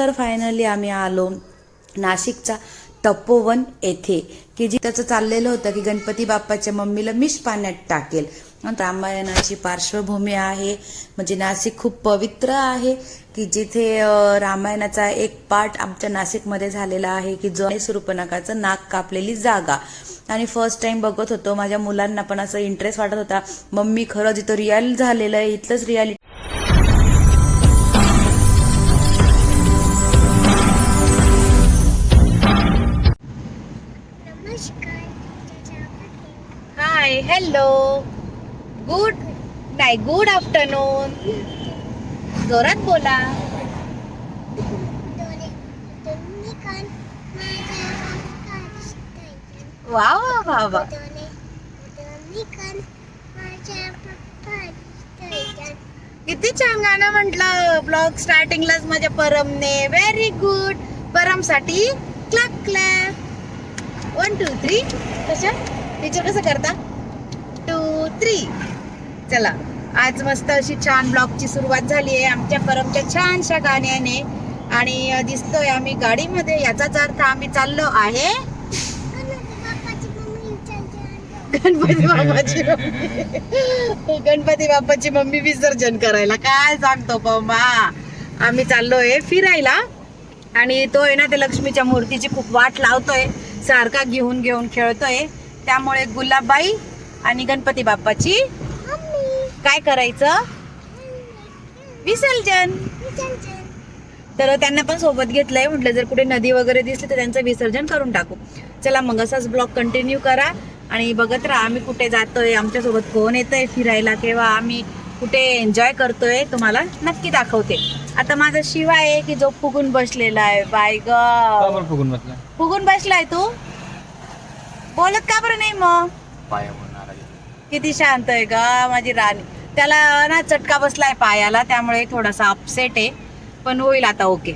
त्यानंतर फायनली आम्ही आलो नाशिकचा तपोवन येथे की जी त्याचं चाललेलं होतं की गणपती बाप्पाच्या मम्मीला मिश पाण्यात टाकेल. रामायणाची पार्श्वभूमी आहे. म्हणजे नाशिक खूप पवित्र आहे की जिथे रामायणाचा एक पार्ट आमच्या नाशिकमध्ये झालेला आहे की जो आहे नाक कापलेली जागा. आणि फर्स्ट टाइम बघत होतो माझ्या मुलांना पण असं इंटरेस्ट वाटत होता मम्मी खरंच इथं रिअल झालेलं आहे इथलंच रियालिटी हॅलो गुड नाही गुड आफ्टरनून जोरात बोला. वा वा वा वा किती छान गाणं म्हटलं. ब्लॉग स्टार्टिंगलाच माझ्या परमने. Very good परमसाठी clap clap one two three कसं टीचर कसं करता? रात्री. चला आज मस्त अशी छान ब्लॉगची सुरुवात झाली आहे. आमच्या परमच्या छानशा गाण्याने. आणि दिसतोय आम्ही गाडीमध्ये याचाच अर्थ आम्ही चाललो आहे. गणपती बाप्पाची मम्मी. गणपती बाप्पाची मम्मी विसर्जन करायला. काय सांगतो पम्मा? आम्ही चाललोय फिरायला. आणि तो आहे ना ते लक्ष्मीच्या मूर्तीची खूप वाट लावतोय. सारखा घेऊन घेऊन खेळतोय. त्यामुळे गुलाबबाई आणि गणपती बाप्पाची मम्मी काय करायचं? विसर्जन. तर त्यांना पण सोबत घेतलंय. म्हटलं जर कुठे नदी वगैरे दिसली तर त्यांचं विसर्जन करून टाकू. चला मग असाच ब्लॉग कंटिन्यू करा. आणि बघत राहा आम्ही कुठे जातोय आमच्यासोबत कोण येतंय फिरायला किंवा आम्ही कुठे एन्जॉय करतोय तुम्हाला नक्की दाखवते. आता माझा शिवा आहे की जो फुगून बसलेला आहे. बाय ग. फुगून बसला फुगून बसलाय तू? बोलत का बरं नाही मग? किती शांत आहे ग माझी राणी. त्याला ना चटका बसलाय पायाला त्यामुळे थोडासा अपसेट आहे. पण होईल आता ओके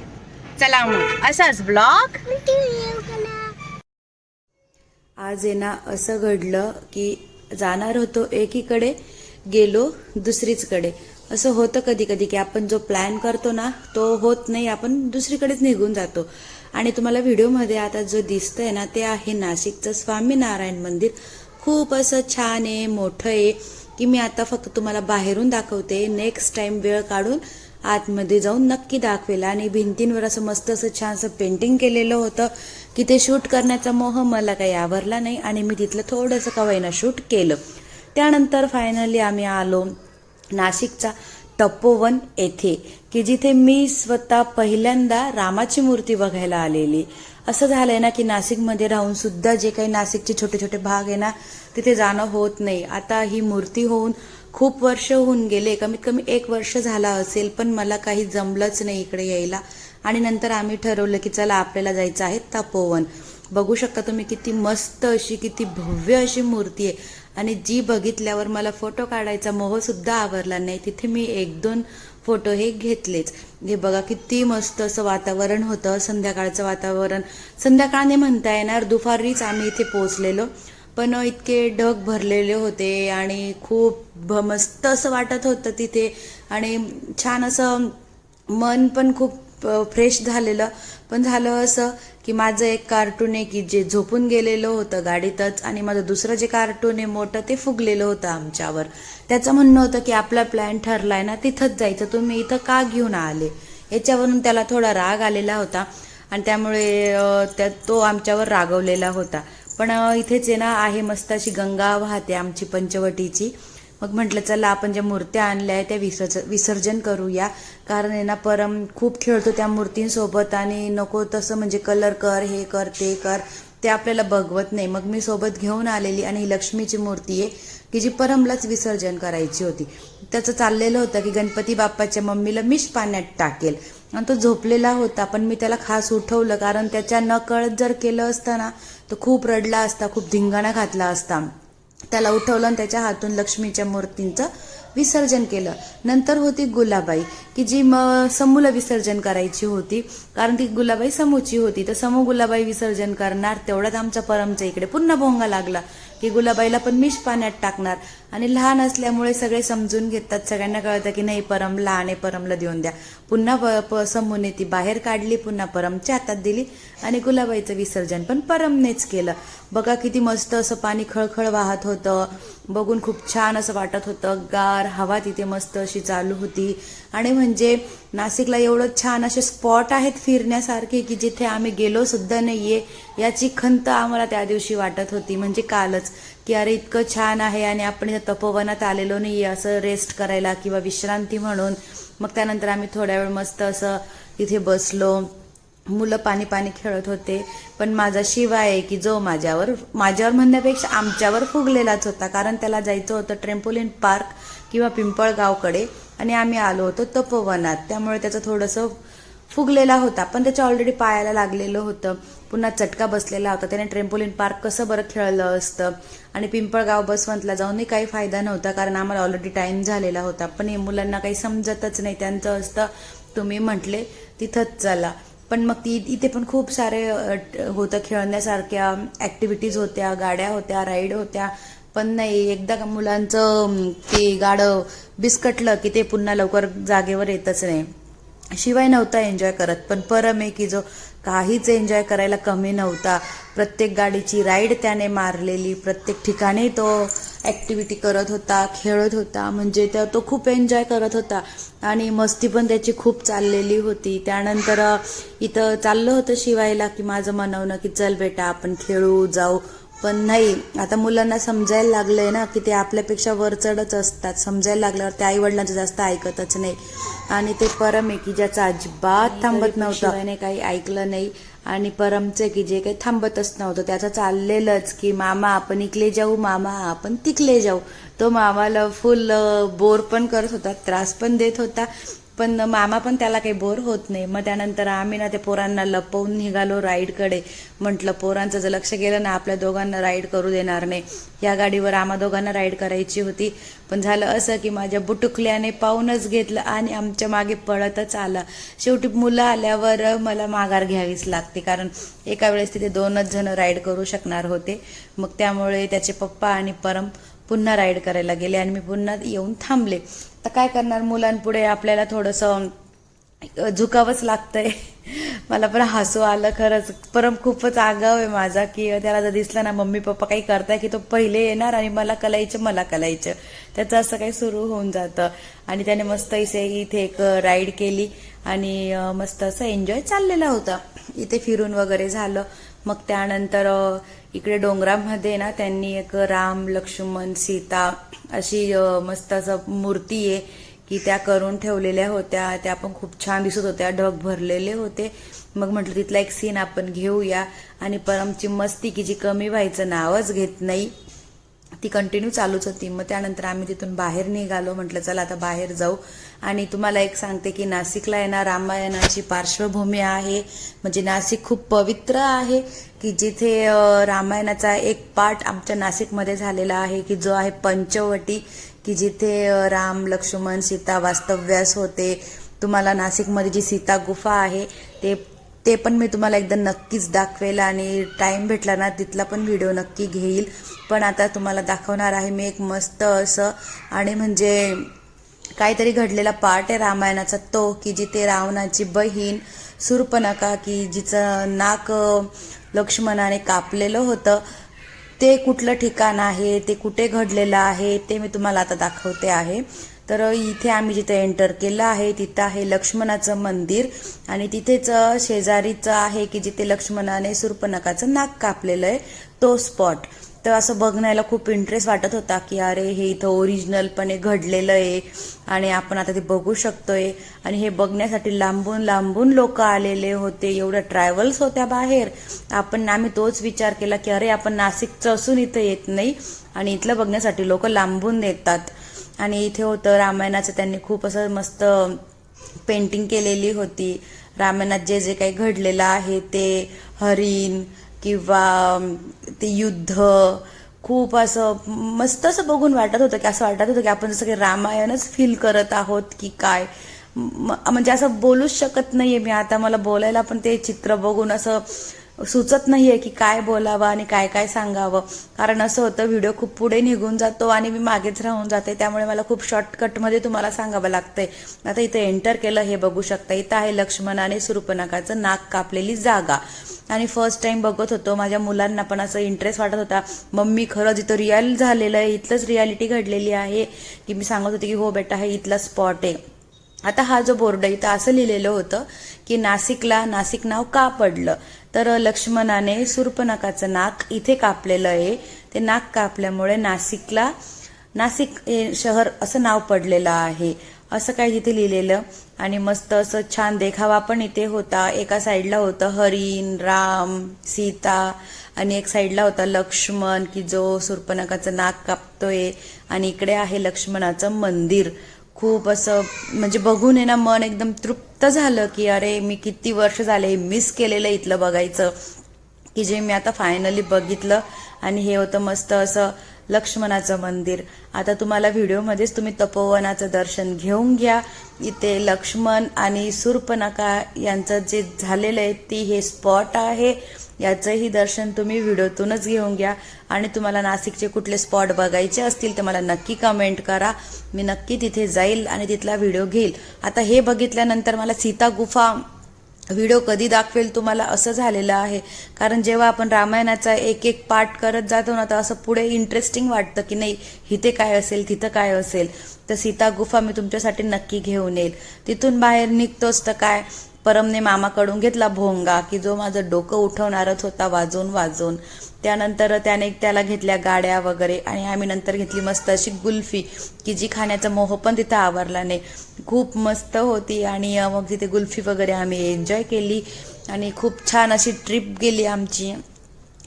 चला मग असाच ब्लॉग आज आहे ना असं घडलं की जाणार होतो एकीकडे गेलो दुसरीचकडे. असं होतं कधी कधी की आपण जो प्लॅन करतो ना तो होत नाही आपण दुसरीकडेच निघून जातो. आणि तुम्हाला व्हिडिओमध्ये आता जो दिसतंय ना ते आहे नाशिकचं स्वामीनारायण मंदिर. खूप असं छान आहे मोठं आहे की मी आता फक्त तुम्हाला बाहेरून दाखवते. नेक्स्ट टाइम वेळ काढून आतमध्ये जाऊन नक्की दाखवेल. आणि भिंतींवर असं मस्त असं छानसं पेंटिंग केलेलं होतं की ते शूट करण्याचा मोह मला काही आवरला नाही आणि मी तिथलं थोडंसं कवाईनं शूट केलं. त्यानंतर फायनली आम्ही आलो नाशिकचा तपोवन येथे की जिथे मी स्वतः पहिल्यांदा रामाची मूर्ती बघायला आलेली. असं झालं आहे ना की नाशिकमध्ये राहून सुद्धा जे काही नाशिकचे छोटे छोटे भाग आहे ना तिथे जाणं होत नाही. आता ही मूर्ती होऊन खूप वर्ष होऊन गेले कमीत कमी एक वर्ष झाला असेल पण मला काही जमलंच नाही इकडे यायला. आणि नंतर आम्ही ठरवलं की चला आपल्याला जायचं आहे तपोवन. बघू शकता तुम्ही किती मस्त अशी किती भव्य अशी मूर्ती आहे. आणि जी बघितल्यावर मला फोटो काढायचा मोह सुद्धा आवरला नाही. तिथे मी एक दोन फोटो हे घेतलेच. हे बघा किती मस्त असं वातावरण होतं संध्याकाळचं वातावरण. संध्याकाळने म्हणता येणार दुपारीच आम्ही इथे पोहोचलेलो. पण इतके ढग भरलेले होते आणि खूप भ मस्त असं वाटत होतं तिथे. आणि छान असं मन पण खूप फ्रेश झालेलं. पण झालं असं की माझं एक कार्टून आहे की जे झोपून गेलेलं होतं गाडीतच आणि माझं दुसरं जे कार्टून आहे मोठं ते फुगलेलं होतं आमच्यावर. त्याचं म्हणणं होतं की आपला प्लॅन ठरलाय ना तिथंच जायचं. तुम्ही इथं का घेऊन आले? याच्यावरून त्याला थोडा राग आलेला होता आणि त्यामुळे त्या तो आमच्यावर रागवलेला होता. पण इथेच आहे ना आहे मस्त अशी गंगा वाहते आमची पंचवटीची. मग म्हटलं चला आपण ज्या मूर्त्या आणल्या आहेत त्या विसर्ज विसर्जन करूया. कारण आहे ना परम खूप खेळतो त्या मूर्तींसोबत आणि नको तसं म्हणजे कलर कर हे कर ते कर ते आपल्याला बघवत नाही. मग मी सोबत घेऊन आलेली आणि ही लक्ष्मीची मूर्ती आहे की जी परमलाच विसर्जन करायची होती. त्याचं चाललेलं होतं की गणपती बाप्पाच्या मम्मीला मिश पाण्यात टाकेल. आणि तो झोपलेला होता पण मी त्याला खास उठवलं कारण त्याच्या नकळत जर केलं असतं ना तर खूप रडला असता खूप धिंगाणा घातला असता. त्याला उठवलं आणि त्याच्या हातून लक्ष्मीच्या मूर्तींचं विसर्जन केलं. नंतर होती गुलाबाई की जी म समूला विसर्जन करायची होती. कारण ती गुलाबाई समूची होती. तर समू गुलाबाई विसर्जन करणार तेवढ्यात आमच्या परमच्या इकडे पुन्हा भोंगा लागला की गुलाबाईला पण मिश पाण्यात टाकणार. आणि लहान असल्यामुळे सगळे समजून घेतात. सगळ्यांना कळतं की नाही परम लहान आहे परमला देऊन द्या. पुन्हा प- प- समूने ती बाहेर काढली पुन्हा परमच्या हातात दिली आणि गुलाबाईचं विसर्जन पण परमनेच केलं. बघा किती मस्त असं पाणी खळखळ वाहत होतं. बघून खूप छान असं वाटत होतं. गार हवा तिथे मस्त अशी चालू होती. आणि म्हणजे नाशिकला एवढं छान असे स्पॉट आहेत फिरण्यासारखे की जिथे आम्ही गेलो सुद्धा नाहीये याची खंत आम्हाला त्या दिवशी वाटत होती. म्हणजे कालच. की अरे इतकं छान आहे आणि आपण इथं तपोवनात आलेलो नाही असं रेस्ट करायला किंवा विश्रांती म्हणून. मग त्यानंतर आम्ही थोड्या वेळ मस्त असं तिथे बसलो. मुलं पाणी पाणी खेळत होते. पण माझा शिवा आहे की जो माझ्यावर माझ्यावर म्हणण्यापेक्षा आमच्यावर फुगलेलाच होता. कारण त्याला जायचं होतं ट्रेम्पोलिन पार्क किंवा पिंपळगावकडे. आणि आम्ही आलो होतो तपोवनात. त्यामुळे त्याचं थोडंसं फुगलेला होता. पण त्याच्या ऑलरेडी पायाला लागलेलं होतं. पुन्हा चटका बसलेला होता. त्याने ट्रेम्पोलिन पार्क कसं बरं खेळलं असतं? आणि पिंपळगाव बसवंतला जाऊनही काही फायदा नव्हता कारण आम्हाला ऑलरेडी टाईम झालेला होता. पण हे मुलांना काही समजतच नाही. त्यांचं असतं तुम्ही म्हटले तिथंच चला. पण मग ती इथे पण खूप सारे होतं खेळण्यासारख्या ॲक्टिव्हिटीज होत्या गाड्या होत्या राईड होत्या. पण नाही एकदा मुलांचं ते गाडं बिस्कटलं की ते पुन्हा लवकर जागेवर येतच नाही. शिवाय नव्हता एन्जॉय करत. पण परम आहे की जो काहीच एन्जॉय करायला कमी नव्हता. प्रत्येक गाडीची राईड त्याने मारलेली. प्रत्येक ठिकाणी तो ॲक्टिव्हिटी करत होता खेळत होता. म्हणजे त्या तो खूप एन्जॉय करत होता. आणि मस्ती पण त्याची खूप चाललेली होती. त्यानंतर इथं चाललं होतं शिवायला की माझं मनवणं की चल बेटा आपण खेळू जाऊ. पण नाही आता मुलांना समजायला लागलंय ना की ते आपल्यापेक्षा वरचढच असतात. समजायला लागल्यावर ते आई वडिलांचं जास्त ऐकतच नाही. आणि ते परम आहे की ज्याचं अजिबात थांबत नव्हतं. शिवायने काही ऐकलं नाही. आणि परमचे की जे काही थांबतच नव्हतं. त्याचं चाललेलंच की मामा आपण इकले जाऊ मामा आपण तिकले जाऊ. तो मामाला फुल बोर पण करत होता त्रास पण देत होता. पण मामा पण त्याला काही बोर होत नाही. मग त्यानंतर आम्ही ना ते पोरांना लपवून निघालो राईडकडे. म्हटलं पोरांचं जर लक्ष गेलं ना आपल्या दोघांना राईड करू देणार नाही. या गाडीवर आम्हा दोघांना राईड करायची होती. पण झालं असं की माझ्या बुटुकल्याने पाहूनच घेतलं आणि आमच्या मागे पळतच आला. शेवटी मुलं आल्यावर मला माघार घ्यावीच लागते. कारण एका वेळेस तिथे दोनच जण राईड करू शकणार होते. मग त्यामुळे त्याचे पप्पा आणि परम पुन्हा राईड करायला गेले आणि मी पुन्हा येऊन थांबले. तर काय करणार? मुलांपुढे आपल्याला थोडंसं झुकावंच लागतंय. मला पण हसू आलं खरंच. परम खूपच आगाव आहे माझा की त्याला जर दिसलं ना मम्मी पप्पा काही करताय की तो पहिले येणार आणि मला कलायचं मला कलायचं. त्याचं असं काही सुरू होऊन जातं. आणि त्याने मस्त इथे इथे एक राईड केली आणि मस्त असं एन्जॉय चाललेला होता. इथे फिरून वगैरे झालं. मग त्यानंतर इकडे डोंगरामध्ये ना त्यांनी एक राम लक्ष्मण सीता अशी मस्त असं मूर्ती आहे की त्या करून ठेवलेल्या होत्या. त्या पण खूप छान दिसत होत्या. ढग भरलेले होते. मग म्हटलं तिथला एक सीन आपण घेऊया. आणि परमची मस्ती की जी कमी व्हायचं नावच घेत नाही. ती कंटिन्यू चालूच होती. मग त्यानंतर आम्ही तिथून बाहेर निघालो. म्हटलं चला आता बाहेर जाऊ. आणि तुम्हाला एक सांगते की नाशिकला आहे ना रामायणाची पार्श्वभूमी आहे. म्हणजे नाशिक खूप पवित्र आहे की जिथे रामायणाचा एक पाठ आमच्या नाशिकमध्ये झालेला आहे की जो आहे पंचवटी की जिथे राम लक्ष्मण सीता वास्तव्यास होते. तुम्हाला नाशिकमध्ये जी सीता गुफा आहे ते ते पण मी तुम्हाला एकदा नक्कीच दाखवेल आणि टाईम भेटला ना तिथला पण व्हिडिओ नक्की घेईल. पण आता तुम्हाला दाखवणार आहे मी एक मस्त असं आणि म्हणजे काहीतरी घडलेला पार्ट आहे रामायणाचा तो की जिथे रावणाची बहीण सुरपनका की जिचं नाक लक्ष्मणाने कापलेलं होतं ते कुठलं ठिकाण आहे ते कुठे घडलेलं आहे ते मी तुम्हाला आता दाखवते आहे. तर इथे आम्ही जिथे एंटर केलं आहे तिथं आहे लक्ष्मणाचं मंदिर आणि तिथेच शेजारीचं आहे की जिथे लक्ष्मणाने सुरपनकाचं नाक कापलेलं आहे तो स्पॉट तर असं बघण्याला खूप इंटरेस्ट वाटत होता की अरे हे इथं ओरिजिनलपणे घडलेलं आहे आणि आपण आता ते बघू शकतोय. आणि हे बघण्यासाठी लांबून लांबून लोक आलेले होते एवढ्या ट्रॅव्हल्स होत्या बाहेर. आपण आम्ही तोच विचार केला की अरे आपण नाशिकचं असून इथं येत नाही आणि इथलं बघण्यासाठी लोक लांबून येतात. आणि इथे होतं रामायणाचं त्यांनी खूप असं मस्त पेंटिंग केलेली होती. रामायणात जे जे काही घडलेलं आहे ते हरिण किंवा ते युद्ध खूप असं मस्त असं बघून वाटत होतं की असं वाटत होतं की आपण जसं काही रामायणच फील करत आहोत की काय. म- म्हणजे असं बोलूच शकत नाहीये मी. आता मला बोलायला पण ते चित्र बघून असं सुचत नाही आहे की काय बोलावं आणि काय काय सांगावं. कारण असं होतं व्हिडिओ खूप पुढे निघून जातो आणि मी मागेच राहून जाते. त्यामुळे मला खूप शॉर्टकटमध्ये तुम्हाला सांगावं लागतंय. आता इथे एंटर केलं हे बघू शकता. इथं आहे लक्ष्मण आणि नाक कापलेली जागा. आणि फर्स्ट टाइम बघत होतो माझ्या मुलांना पण असं इंटरेस्ट वाटत होता. मम्मी खरंच इथं रिअल झालेलं आहे. इथलंच रियालिटी घडलेली आहे की मी सांगत होते की हो बेटा हे इथला स्पॉट आहे. आता हा जो बोर्ड आहे इथं असं लिहिलेलं होतं की नाशिकला नाशिक नाव का पडलं? तर लक्ष्मणाने सूर्पनकाचं नाक इथे कापलेलं आहे. ते नाक कापल्यामुळे नाशिकला नाशिक हे शहर असं नाव पडलेलं आहे. असं काही तिथे लिहिलेलं. आणि मस्त असं छान देखावा पण इथे होता. एका साईडला होतं हरिण राम सीता आणि एक साईडला होता लक्ष्मण की जो सूर्पनकाचं नाक कापतोय. आणि इकडे आहे लक्ष्मणाचं मंदिर. खूप असं म्हणजे बघून आहे ना मन एकदम तृप्त झालं की अरे मी किती वर्ष झाले मिस केलेलं इथलं बघायचं की जे मी आता फायनली बघितलं. आणि हे होतं मस्त असं लक्ष्मणाचं मंदिर. आता तुम्हाला व्हिडिओमध्येच तुम्ही तपोवनाचं दर्शन घेऊन घ्या. इथे लक्ष्मण आणि सूर्पनका यांचं जे झालेलं आहे ती हे स्पॉट आहे. याचंही दर्शन तुम्ही व्हिडिओतूनच घेऊन घ्या. आणि तुम्हाला नाशिकचे कुठले स्पॉट बघायचे असतील तर मला नक्की कमेंट करा. मी नक्की तिथे जाईल आणि तिथला व्हिडिओ घेईल. आता हे बघितल्यानंतर मला सीता गुफा व्हिडिओ कधी दाखवेल तुम्हाला असं झालेलं आहे? कारण जेव्हा आपण रामायणाचा एक एक पाठ करत जातो ना तर असं पुढे इंटरेस्टिंग वाटतं की नाही इथे काय असेल तिथं काय असेल? तर सीता गुफा मी तुमच्यासाठी नक्की घेऊन येईल. तिथून बाहेर निघतोच तर काय? परमने मामाकडून घेतला भोंगा की जो माझं डोकं उठवणारच होता वाजवून वाजवून त्यानंतर त्याने त्याला घेतल्या गाड्या वगैरे आणि आम्ही नंतर घेतली मस्त अशी गुल्फी की जी खाण्याचा मोह पण तिथं आवरला नाही. खूप मस्त होती आणि मग तिथे गुल्फी वगैरे आम्ही एन्जॉय केली. आणि खूप छान अशी ट्रिप गेली आमची.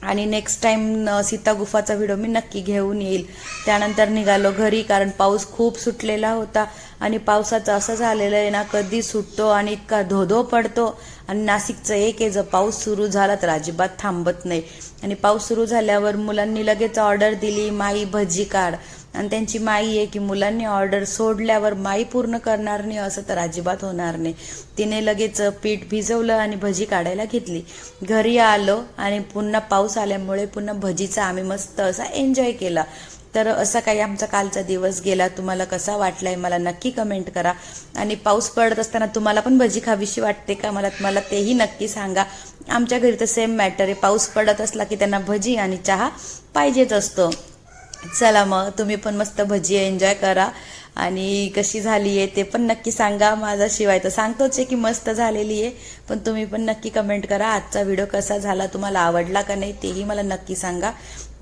आणि नेक्स्ट टाइम सीता गुफाचा व्हिडिओ मी नक्की घेऊन येईल. त्यानंतर निघालो घरी कारण पाऊस खूप सुटलेला होता. आणि पावसाचं असं झालेलं आहे ना कधी सुटतो आणि इतका धोधो पडतो. आणि नाशिकचं एक आहे जर पाऊस सुरू झाला तर अजिबात थांबत नाही. आणि पाऊस सुरू झाल्यावर मुलांनी लगेच ऑर्डर दिली माई भजी काढ. आणि त्यांची माई आहे की मुलांनी ऑर्डर सोडल्यावर माई पूर्ण करणार नाही असं तर अजिबात होणार नाही. तिने लगेच पीठ भिजवलं आणि भजी काढायला घेतली. घरी आलो आणि पुन्हा पाऊस आल्यामुळे पुन्हा भजीचा आम्ही मस्त असा एन्जॉय केला. तर असा काही आमचा कालचा दिवस गेला. तुम्हाला कसा वाटलाय मला नक्की कमेंट करा. आणि पाऊस पडत असताना तुम्हाला पण भजी खावीशी वाटते का? मला मला तेही नक्की सांगा. आमच्या घरी तर सेम मॅटर आहे. पाऊस पडत असला की त्यांना भजी आणि चहा पाहिजेच असतो. चला मग तुम्ही पण मस्त भजी एन्जॉय करा. आणि कशी झाली आहे ते पण नक्की सांगा. माझा शिवाय तर सांगतोच आहे की मस्त झालेली आहे. पण तुम्ही पण नक्की कमेंट करा. आजचा व्हिडिओ कसा झाला तुम्हाला आवडला का नाही तेही मला नक्की सांगा.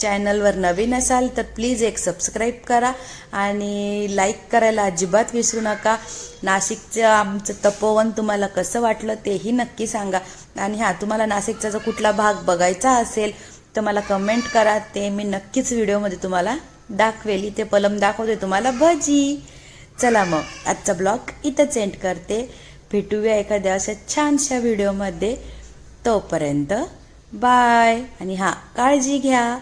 चॅनलवर नवीन असाल तर प्लीज एक सबस्क्राईब करा. आणि लाईक करायला अजिबात विसरू नका. नाशिकचं आमचं तपोवन तुम्हाला कसं वाटलं तेही नक्की सांगा. आणि हा तुम्हाला नाशिकचा जर कुठला भाग बघायचा असेल तर मला कमेंट करा. ते मी नक्कीच व्हिडिओमध्ये तुम्हाला दाखवेल. इथे पलम दाखवते तुम्हाला भजी. चला मग आजचा ब्लॉग इथंच एंड करते. भेटूया एखाद्या अशा छानशा व्हिडिओमध्ये तोपर्यंत बाय आणि हां काळजी घ्या.